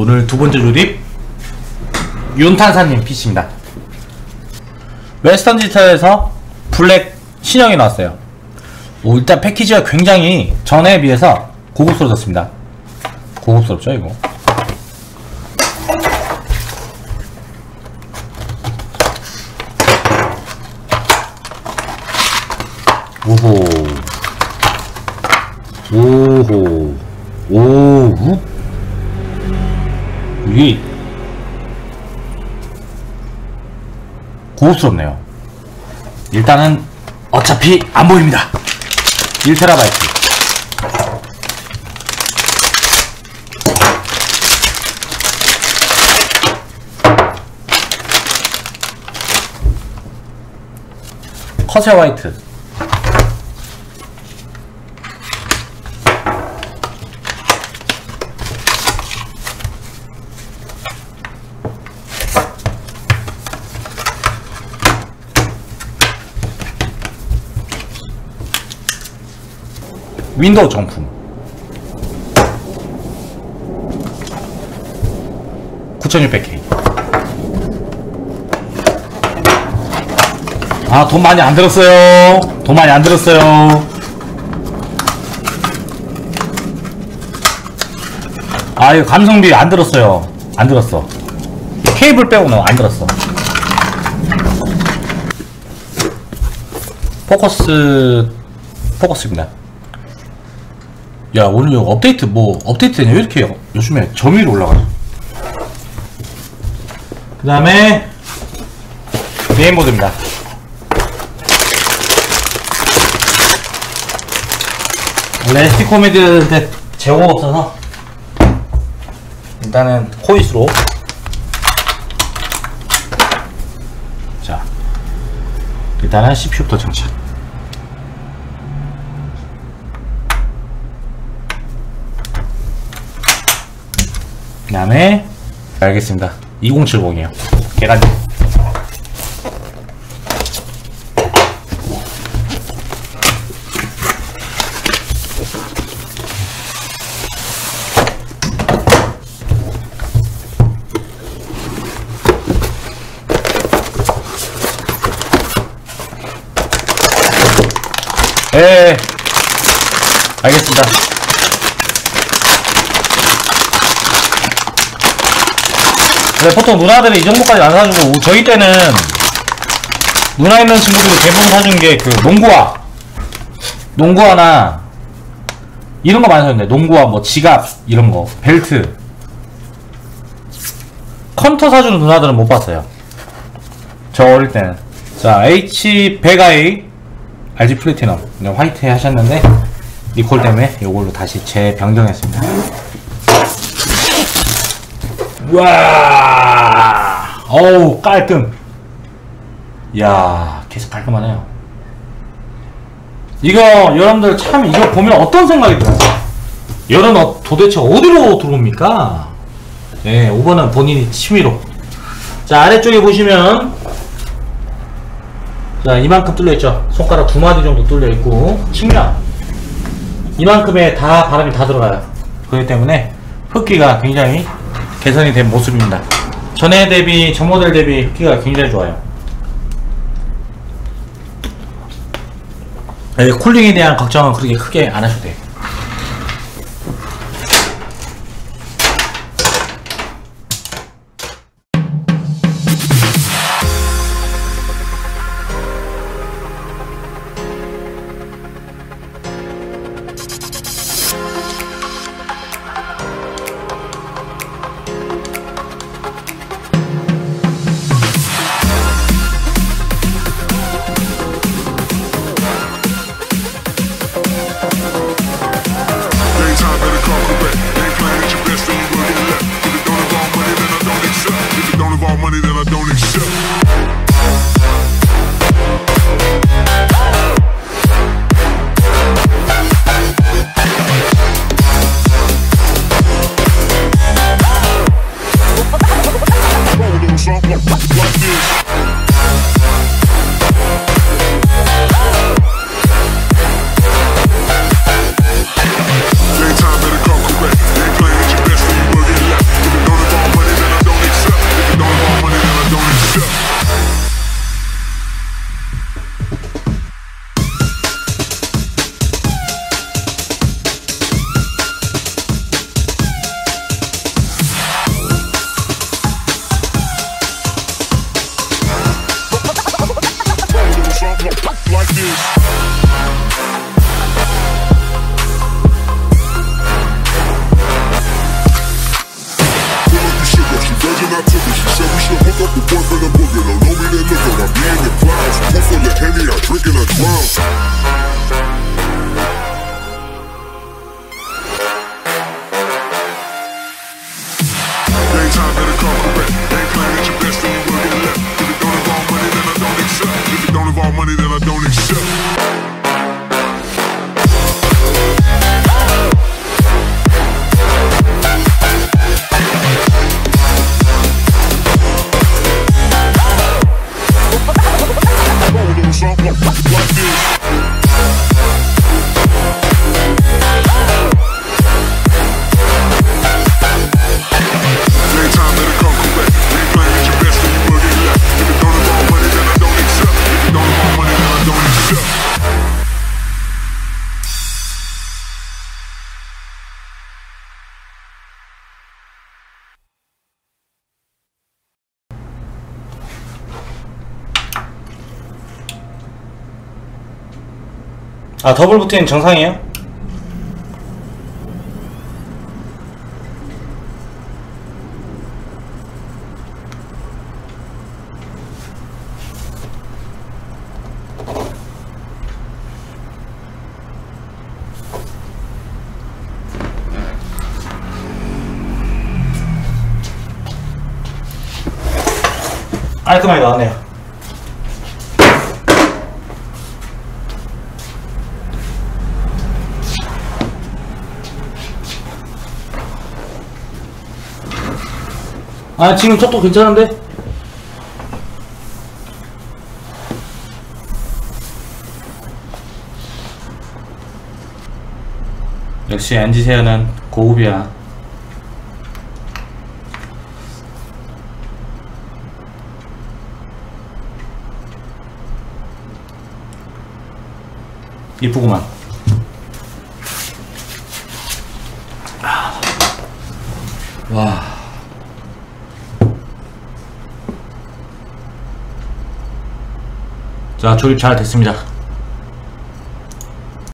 오늘 두 번째 조립. 윤탄사님 PC입니다. 웨스턴 디지털에서 블랙 신형이 나왔어요. 오, 일단 패키지가 굉장히 전에 비해서 고급스러워졌습니다. 고급스럽죠 이거? 오호. 오호. 오 고급스럽네요. 일단은 어차피 안 보입니다. 1테라바이트. 커세 화이트 윈도우 정품. 9600K 아 돈 많이 안 들었어요. 돈 많이 안 들었어요. 아 이거 감성비 안 들었어요. 안 들었어. 케이블 빼고는 안 들었어. 포커스 포커스입니다 야 오늘 이거 업데이트 뭐 업데이트 되냐? 왜 이렇게 요즘에 점유율 올라가요 그 다음에 메인보드입니다. 원래 SD 코미디한테 재고가 없어서 일단은 코이스로. 자 일단은 CPU부터 장착 그 다음에 알겠습니다. 2070이에요. 계란이 예, 알겠습니다. 근데 보통 누나들이 이 정도까지 안 사주고 저희 때는 누나 있는 친구들이 대부분 사준 게 그 농구화. 농구화나 이런 거 많이 사줬는데 농구화 뭐 지갑 이런 거 벨트. 컨터 사주는 누나들은 못 봤어요. 저 어릴 때는. 자 H100i RG 플래티넘? 화이트 하셨는데 니콜 때문에 이걸로 다시 재변경했습니다 와, 어우 깔끔. 이야, 계속 깔끔하네요. 이거 여러분들 참 이거 보면 어떤 생각이 들어요? 여러분 어, 도대체 어디로 들어옵니까? 네, 5번은 본인이 취미로. 자 아래쪽에 보시면 자 이만큼 뚫려 있죠. 손가락 두 마디 정도 뚫려 있고 측면 이만큼에 다 바람이 다 들어가요. 그렇기 때문에 흡기가 굉장히 개선이 된 모습입니다. 전에 대비, 전 모델 대비 흡기가 굉장히 좋아요. 네, 쿨링에 대한 걱정은 그렇게 크게 안 하셔도 돼요. 아 더블 부트는 정상이에요? 깔끔하게 나왔네요 아 지금 속도 괜찮은데? 역시 NG 세어는 고급이야. 이쁘구만. 와 자, 조립 잘 됐습니다.